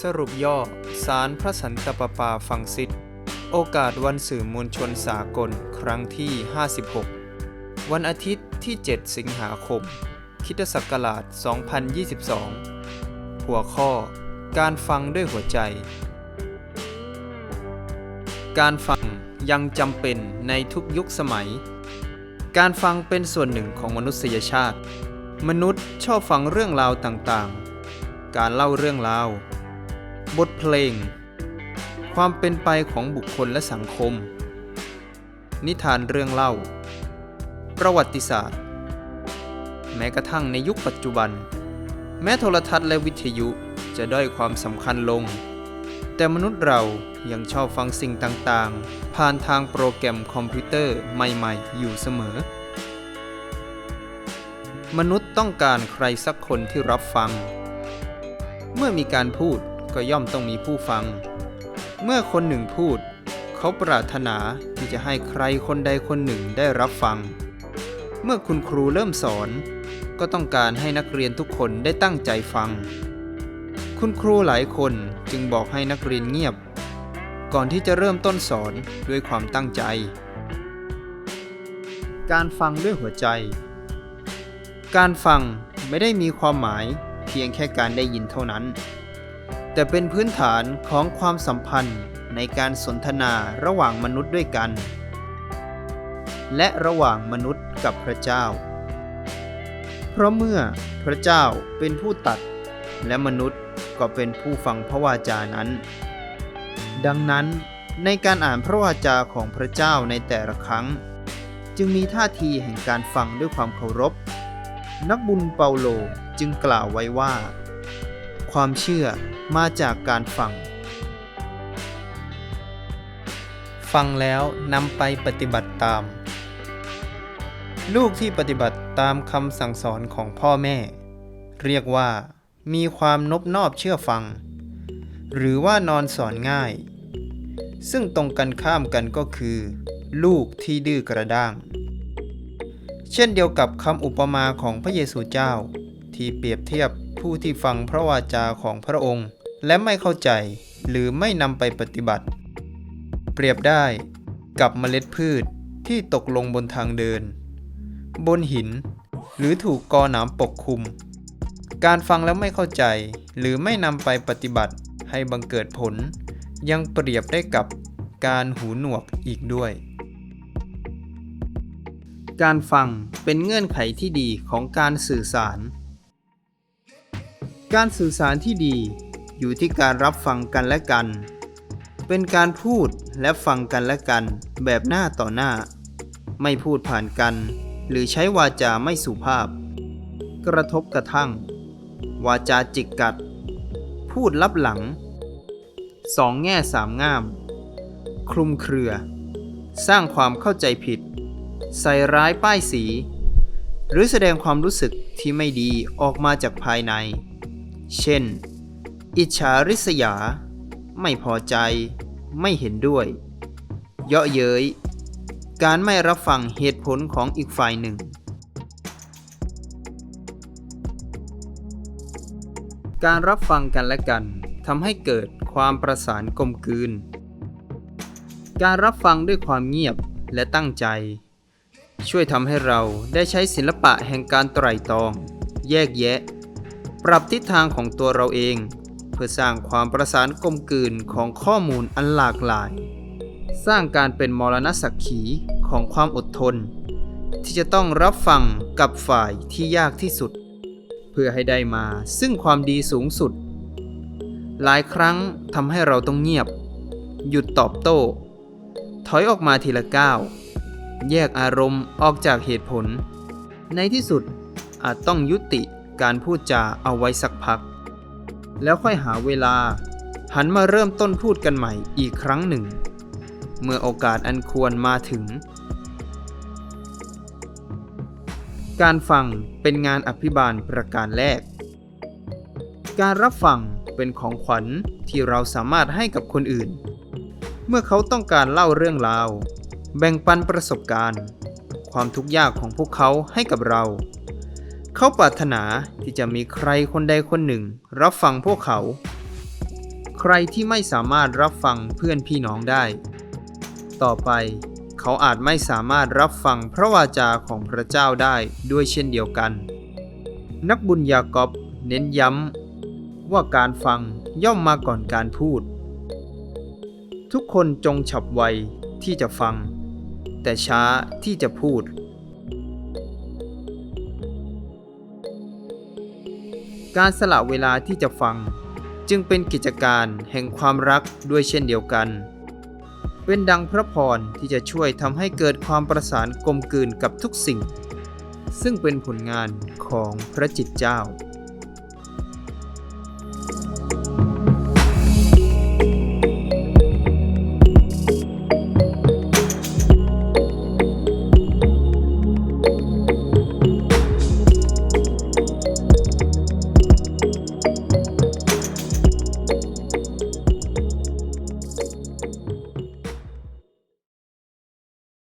สรุปย่อ สารพระสันตะปาปาฟังซิดโอกาสวันสื่อมวลชนสากลครั้งที่ 56 วันอาทิตย์ที่ 7 สิงหาคมคริสตศักราช 2022 หัวข้อ การฟังด้วยหัวใจ การฟังยังจำเป็นในทุกยุคสมัย การฟังเป็นส่วนหนึ่งของมนุษยชาติ มนุษย์ชอบฟังเรื่องราวต่างๆ การเล่าเรื่องราว บทเพลง ความเป็นไปของบุคคลและสังคม นิทานเรื่องเล่า ประวัติศาสตร์ แม้กระทั่งในยุคปัจจุบัน แม้โทรทัศน์และวิทยุจะด้อยความสำคัญลง แต่มนุษย์เรายังชอบฟังสิ่งต่างๆ ผ่านทางโปรแกรมคอมพิวเตอร์ใหม่ๆ อยู่เสมอ มนุษย์ต้องการใครสักคนที่รับฟัง เมื่อมีการพูด ก็ย่อมต้องมีผู้ฟัง เมื่อคนหนึ่งพูด เขาปรารถนาที่จะให้ใครคนใดคนหนึ่งได้รับฟัง เมื่อคุณครูเริ่มสอน ก็ต้องการให้นักเรียนทุกคนได้ตั้งใจฟัง คุณครูหลายคนจึงบอกให้นักเรียนเงียบ ก่อนที่จะเริ่มต้นสอนด้วยความตั้งใจ การฟังด้วยหัวใจ การฟังไม่ได้มีความหมายเพียงแค่การได้ยินเท่านั้น แต่เป็นพื้นฐานของความสัมพันธ์ในการสนทนาระหว่างมนุษย์ด้วยกัน และระหว่างมนุษย์กับพระเจ้า เพราะเมื่อพระเจ้าเป็นผู้ตัด และมนุษย์ก็เป็นผู้ฟังพระวาจานั้น ดังนั้นในการอ่านพระวาจาของพระเจ้าในแต่ละครั้ง จึงมีท่าทีแห่งการฟังด้วยความเคารพ นักบุญเปาโลจึงกล่าวไว้ว่า ความเชื่อมาจากการฟัง ฟังแล้วนำไปปฏิบัติตาม ลูกที่ปฏิบัติตามคำสั่งสอนของพ่อแม่ เรียกว่า มีความนบนอบเชื่อฟัง หรือว่านอนสอนง่าย ซึ่งตรงกันข้ามกันก็คือ ลูกที่ดื้อกระด้าง เช่นเดียวกับคำอุปมาของพระเยซูเจ้าที่เปรียบเทียบ ผู้ที่ฟังพระวาจาของพระองค์ และไม่เข้าใจหรือไม่นำไปปฏิบัติ เปรียบได้กับเมล็ดพืชที่ตกลงบนทางเดิน บนหิน หรือถูกกอหนามปกคลุม การฟังแล้วไม่เข้าใจหรือไม่นำไปปฏิบัติให้บังเกิดผล ยังเปรียบได้กับการหูหนวกอีกด้วย การฟังเป็นเงื่อนไขที่ดีของการสื่อสาร การสื่อสารที่ดีอยู่ที่การรับฟังกันและกัน เป็นการพูดและฟังกันและกัน แบบหน้าต่อหน้า ไม่พูดผ่านกัน หรือใช้วาจาไม่สุภาพ กระทบกระทั่ง วาจาจิกกัด พูดลับหลัง สองแง่สามง่าม คลุมเครือ สร้างความเข้าใจผิด ใส่ร้ายป้ายสี หรือแสดงความรู้สึกที่ไม่ดีออกมาจากภายใน เช่น อิจฉาริษยา ไม่พอใจ ไม่เห็นด้วย เยาะเย้ย การไม่รับฟังเหตุผลของอีกฝ่ายหนึ่ง การรับฟังกันและกันทำให้เกิดความประสานกลมกลืน การรับฟังด้วยความเงียบและตั้งใจ ช่วยทำให้เราได้ใช้ศิลปะแห่งการไตร่ตรอง แยกแยะ ปรับทิศทางของตัวเราเอง เพื่อสร้างความประสานกลมกลืนของข้อมูลอันหลากหลาย สร้างการเป็นมรณสักขีของความอดทน ที่จะต้องรับฟังกับฝ่ายที่ยากที่สุด เพื่อให้ได้มาซึ่งความดีสูงสุด หลายครั้งทำให้เราต้องเงียบ หยุดตอบโต้ ถอยออกมาทีละก้าวแยกอารมณ์ออกจากเหตุผล ในที่สุดอาจต้องยุติ การพูดจาเอาไว้สักพัก แล้วค่อยหาเวลา หันมาเริ่มต้นพูดกันใหม่อีกครั้งหนึ่ง เมื่อโอกาสอันควรมาถึง การฟังเป็นงานอภิบาลประการแรก การรับฟังเป็นของขวัญที่เราสามารถให้กับคนอื่น เมื่อเขาต้องการเล่าเรื่องราว แบ่งปันประสบการณ์ ความทุกข์ยากของพวกเขาให้กับเรา เขาปรารถนาที่จะมีใครคนใดคนหนึ่ง รับฟังพวกเขา ใครที่ไม่สามารถรับฟังเพื่อนพี่น้องได้ ต่อไปเขาอาจไม่สามารถรับฟังพระวาจาของพระเจ้าได้ด้วยเช่นเดียวกัน นักบุญยากอบเน้นย้ำว่าการฟังย่อมมาก่อนการพูด ทุกคนจงฉับไวที่จะฟัง แต่ช้าที่จะพูด การสละเวลาที่จะฟัง จึงเป็นกิจการแห่งความรักด้วยเช่นเดียวกัน เป็นดังพระพรที่จะช่วยทำให้เกิดความประสานกลมกลืนกับทุกสิ่ง ซึ่งเป็นผลงานของพระจิตเจ้า